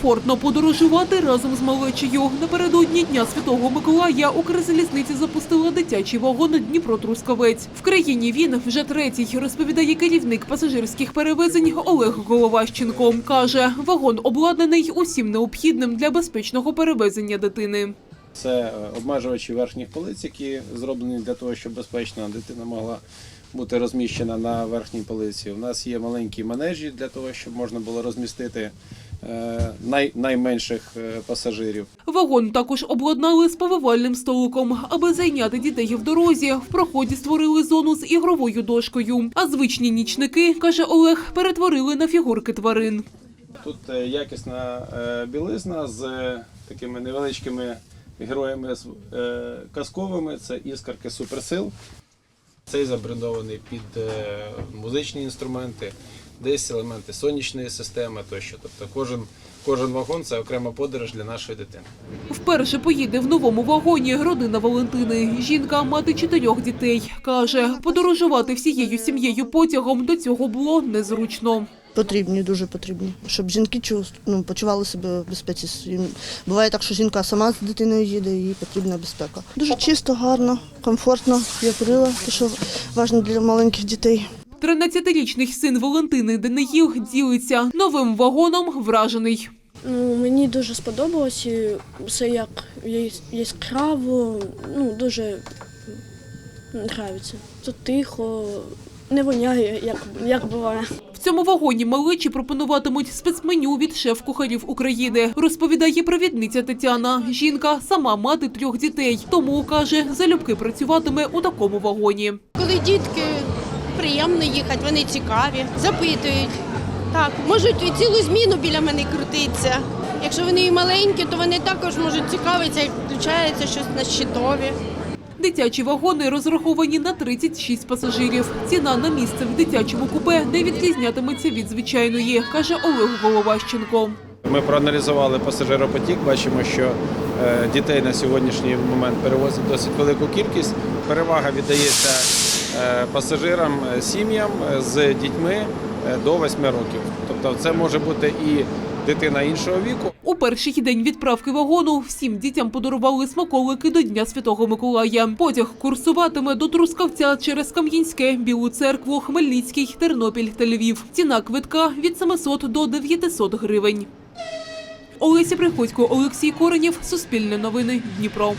комфортно подорожувати разом з малечею. Напередодні Дня Святого Миколая Укрзалізниці запустила дитячий вагон Дніпро Трускавець. В країні він вже третій, розповідає керівник пасажирських перевезень Олег Головащенко. Каже, вагон обладнаний усім необхідним для безпечного перевезення дитини. Це е, обмежувачі верхніх полиць, які зроблені для того, щоб безпечна дитина могла бути розміщена на верхній полиці. У нас є маленькі манежі для того, щоб можна було розмістити най, найменших е, пасажирів. Вагон також обладнали з повивальним столиком. Аби зайняти дітей в дорозі, в проході створили зону з ігровою дошкою. А звичні нічники, каже Олег, перетворили на фігурки тварин. Тут е, якісна е, білизна з е, такими невеличкими героями е, казковими. Це іскорки суперсил. Цей забрендований під е, музичні інструменти, десь елементи сонячної системи тощо. Тобто кожен, кожен вагон це окрема подорож для нашої дитини. Вперше поїде в новому вагоні родина Валентини. Жінка, мати чотирьох дітей, каже, подорожувати всією сім'єю потягом до цього було незручно. Потрібні, дуже потрібні, щоб жінки ну, почували себе в безпеці. Буває так, що жінка сама з дитиною їде, їй потрібна безпека. Дуже чисто, гарно, комфортно. Я курила, те, що важливо для маленьких дітей. 13-річний син Валентини Денеїл ділиться новим вагоном вражений. Ну, мені дуже сподобалось, і все як яскраво, ну, дуже нравиться. Тут тихо, не воняє, як, як буває. Цьому вагоні малечі пропонуватимуть спецменю від шеф-кухарів України, розповідає провідниця Тетяна. Жінка сама мати трьох дітей, тому каже, залюбки працюватиме у такому вагоні. Коли дітки приємно їхати, вони цікаві, запитують. Так, можуть і цілу зміну біля мене крутитися. Якщо вони і маленькі, то вони також можуть цікавитися, як включається щось на щитові. Дитячі вагони розраховані на 36 пасажирів. Ціна на місце в дитячому купе не відрізнятиметься від звичайної, каже Олег Головащенко. Ми проаналізували пасажиропотік, бачимо, що е, дітей на сьогоднішній момент перевозять досить велику кількість. Перевага віддається е, пасажирам, е, сім'ям з дітьми до 8 років. Тобто це може бути і дитина іншого віку, У перший день відправки вагону всім дітям подарували смаколики до Дня Святого Миколая. Потяг курсуватиме до Трускавця через Кам'янське, Білу церкву, Хмельницький, Тернопіль та Львів. Ціна квитка від 700 до 900 гривень. Олеся Приходько, Олексій Коренєв, Суспільне новини, Дніпро.